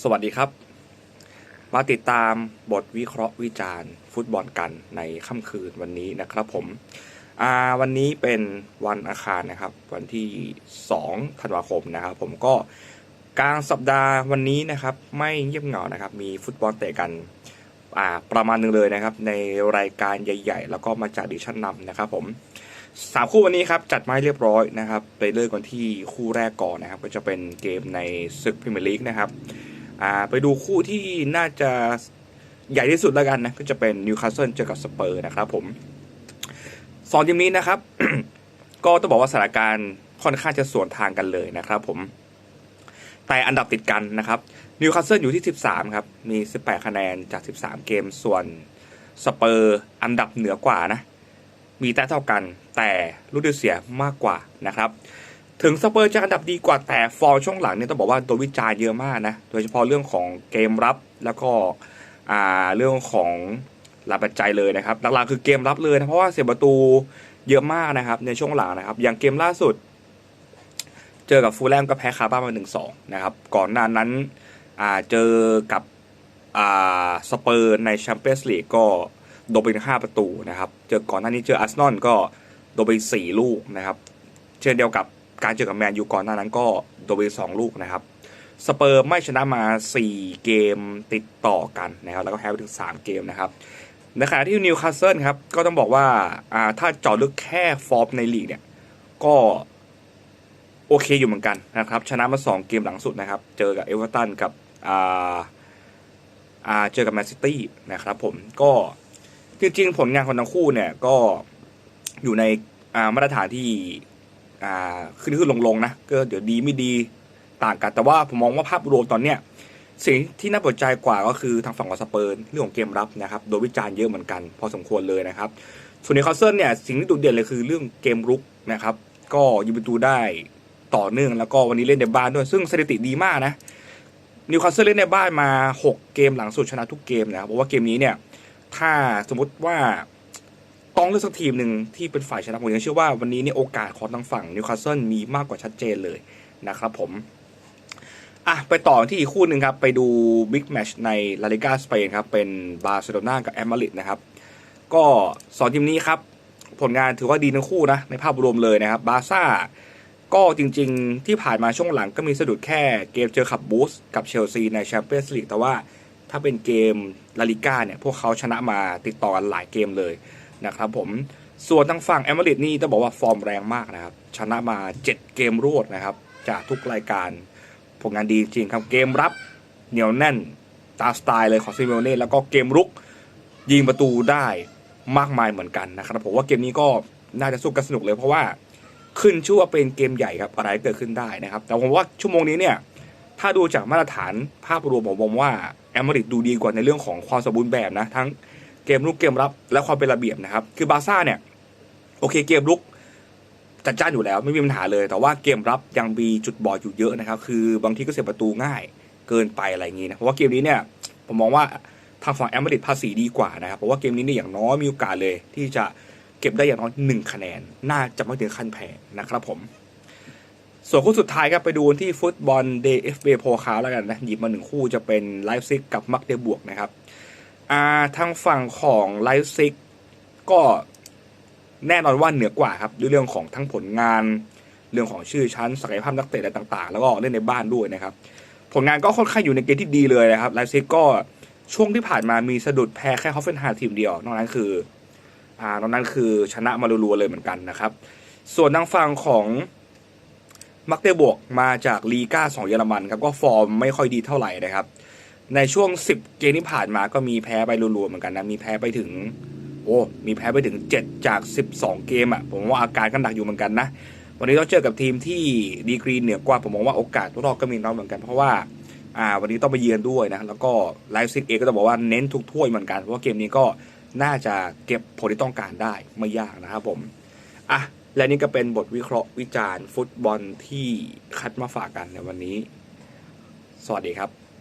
สวัสดีครับ มาติดตามบทวิเคราะห์วิจารณ์ ฟุตบอลกันในค่ำคืนวันนี้นะครับผมวันนี้เป็นวันอาคารนะครับ วันที่ 2 ธันวาคมนะครับ ผมก็กลางสัปดาห์วันนี้นะครับ ไม่เงียบเหงานะครับ มีฟุตบอลเตะกันประมาณหนึงเลยนะครับ ในรายการใหญ่ ๆ แล้วก็มาจากดิชั่นนำนะครับ ผมสามคู่วันนี้ครับจัดมาเรียบร้อยนะครับไปเริ่มกันที่คู่แรกก่อนนะครับ ก็จะเป็นเกมในศึกพรีเมียร์ลีกนะครับ อ่าไปดูคู่ที่น่าจะใหญ่ที่สุดแล้วกันนะ ก็จะเป็นนิวคาสเซิลเจอกับสเปอร์นะครับผมสองทีมนี้นะครับ ก็ต้องบอกว่าสถานการณ์ค่อนข้างจะสวนทางกันเลยนะครับผมแต่อันดับติดกันนะครับนิวคาสเซิลอยู่ที่ 13 ครับ มี 18 คะแนนจาก 13 เกมส่วนสเปอร์อันดับเหนือกว่านะ มีแต้เท่ากันแต่ลูกดียวเสียมากกว่านะครับ ถึงสเปอร์จะอันดับดีกว่าแต่ฟอร์ช่วงหลังเนี่ยต้องบอกว่าโดนวิจารณ์เยอะมากนะ โดยเฉพาะเรื่องของเกมรับแล้วก็อ่าเรื่องของหลายปัจจัยเลยนะครับหลักๆคือเกมรับเลยนะเพราะว่าเสียประตูเยอะมากนะครับ ในช่วงหลังนะครับ อย่างเกมล่าสุด เจอกับฟูลแลมก็แพ้คาบ้านมาหนึ่งสองนะครับก่อนหน้านั้นอ่าเจอกับอ่าสเปอร์ในแชมเปี้ยนส์ลีกก็โดนไปห้าประตูนะครับ เจอก่อนหน้านี้เจออาร์เซนอลก็โดนไปสี่ลูกนะครับ เช่นเดียวกับ การเจอกับแมนยูก่อนหน้านั้นก็โดนไปสองลูกนะครับสเปอร์ไม่ชนะมา 4 เกมติดต่อกันนะครับแล้วก็แพ้ไปถึง 3 เกมนะครับในขณะที่นิวคาสเซิลครับก็ต้องบอกว่าอ่าถ้าเจาะลึกแค่ฟอร์มในลีกเนี่ยก็โอเคอยู่เหมือนกันนะครับชนะมา 2 เกมหลังสุดนะครับ เจอกับเอเวอร์ตันกับอ่าอ่าเจอกับแมนซิตี้นะครับผมก็จริงๆ ผลงานของทั้งคู่เนี่ยก็อยู่ในมาตรฐานที่ อ่าขึ้นขึ้นลงลงๆนะก็เดี๋ยวดีไม่ดีต่างกัน แต่ว่าผมมองว่าภาพรวมตอนเนี้ยสิ่งที่น่าสนใจกว่าก็คือทางฝั่งของสเปอร์เรื่องของเกมรับนะครับโดยวิจารณ์เยอะเหมือนกันพอสมควรเลยนะครับ ส่วนในคาสเซิลเนี่ยสิ่งที่โดดเด่นเลยคือเรื่องเกมรุกนะครับก็ยิงประตูได้ต่อเนื่องแล้วก็วันนี้เล่นในบ้านด้วย ซึ่งสถิติดีมากนะนิวคาสเซิลเล่นในบ้านมา 6 เกมหลังสุดชนะทุกเกมนะครับเพราะว่าเกมนี้เนี่ยถ้าสมมติว่า ต้องเลือกสักทีมหนึ่งที่เป็นฝ่ายชนะผมยังเชื่อว่าวันนี้เนี่ยโอกาสของทางฝั่งนิวคาสเซิลมีมากกว่าชัดเจนเลยนะครับผมอะไปต่อที่อีกคู่หนึ่งครับ ไปดูบิ๊กแมชในลาลิกาสเปนครับ เป็นบาร์เซโลนากับแอมมาริดนะครับ ก็สองทีมนี้ครับ ผลงานถือว่าดีทั้งคู่นะ ในภาพรวมเลยนะครับ บาร์ซ่า ก็จริงๆ ที่ผ่านมาช่วงหลังก็มีสะดุดแค่เกมเจอขับบูสกับเชลซีในแชมเปี้ยนส์ลีกแต่ว่าถ้าเป็นเกมลาลิก้าเนี่ย พวกเขาชนะมาติดต่อกันหลายเกมเลย นะครับผมส่วนทางฝั่งแอมเบริดนี่ต้องบอกว่าฟอร์มแรงมากนะครับ ชนะมา 7 เกมรวดนะครับ จากทุกรายการผลงานดีจริงครับเกมรับเหนียวแน่นตาสไตล์เลยของซิเมโอเน่แล้วก็เกมรุกยิงประตูได้มากมายเหมือนกันนะครับผมว่าเกมนี้ก็น่าจะสู้กันสนุกเลยเพราะว่าขึ้นชื่อว่าเป็นเกมใหญ่ครับอะไรเกิดขึ้นได้นะครับ แต่ผมว่าชั่วโมงนี้เนี่ยถ้าดูจากมาตรฐานภาพรวมผมมองว่าแอมเบริดดูดีกว่าในเรื่องของความสมบูรณ์แบบนะทั้ง เกมลุกเกมรับและความเป็นระเบียบนะครับ คือบาร์ซ่าเนี่ยโอเคเกมลุกจัดจ้านอยู่แล้วไม่มีปัญหาเลย แต่ว่าเกมรับยังมีจุดบอดอยู่เยอะนะครับ คือบางทีก็เสียประตูง่ายเกินไปอะไรอย่างนี้นะเพราะว่าเกมนี้เนี่ยผมมองว่าทางฝั่งแอมเบริดภาษีดีกว่านะครับ เพราะว่าเกมนี้เนี่ยอย่างน้อยมีโอกาสเลย ที่จะเก็บได้อย่างน้อยหนึ่งคะแนน น่าจะไม่ถึงขั้นแพ้นะครับผม ส่วนคู่สุดท้ายครับไปดูที่ฟุตบอล DFB โพคาแล้วกันนะหยิบมาหนึ่งคู่จะเป็นไลฟ์ซิกกับมักเดบวกนะครับ อ่าทางฝั่งของไลฟ์ซิกก็แน่นอนว่าเหนือกว่าครับด้วยเรื่องของทั้งผลงาน เรื่องของชื่อชั้นศักยภาพนักเตะอะไรต่าง ๆ แล้วก็เล่นในบ้านด้วยนะครับ ผลงานก็ค่อนข้างอยู่ในเกณฑ์ที่ดีเลยนะครับไลฟ์ซิกก็ช่วงที่ผ่านมามีสะดุดแพ้แค่ฮอฟเฟนไฮม์ทีมเดียวนอกนั้นคืออ่านอกนั้นคือชนะมารัวๆเลยเหมือนกันนะครับ ส่วนทางฝั่งของมักเตบวกมาจากลีกาสองเยอรมันครับก็ฟอร์มไม่ค่อยดีเท่าไหร่นะครับ ในช่วง10เกมที่ผ่านมาก็มีแพ้ไปรัวๆเหมือนกันนะ มีแพ้ไปถึง โอ้ มีแพ้ไปถึง7จาก12เกมอะ่ะ ผมว่าอาการก็หนักอยู่เหมือนกันนะ วันนี้ต้องเจอกับทีมที่ดีกรีเหนือกว่า ผมมองว่าโอกาสรอดก็มีน้อยเหมือนกันเพราะว่า อ่า วันนี้ต้องไปเยือนด้วยนะ แล้วก็ไลฟ์ซิกเองก็ต้องบอกว่าเน้นทุกถ้วยเหมือนกัน เพราะว่าเกมนี้ก็น่าจะเก็บผลที่ต้องการได้ไม่ยากนะครับผม อะ และนี่ก็เป็นบทวิเคราะห์วิจารณ์ ฟุตบอลที่คัดมาฝากกันในวันนี้ สวัสดีครับ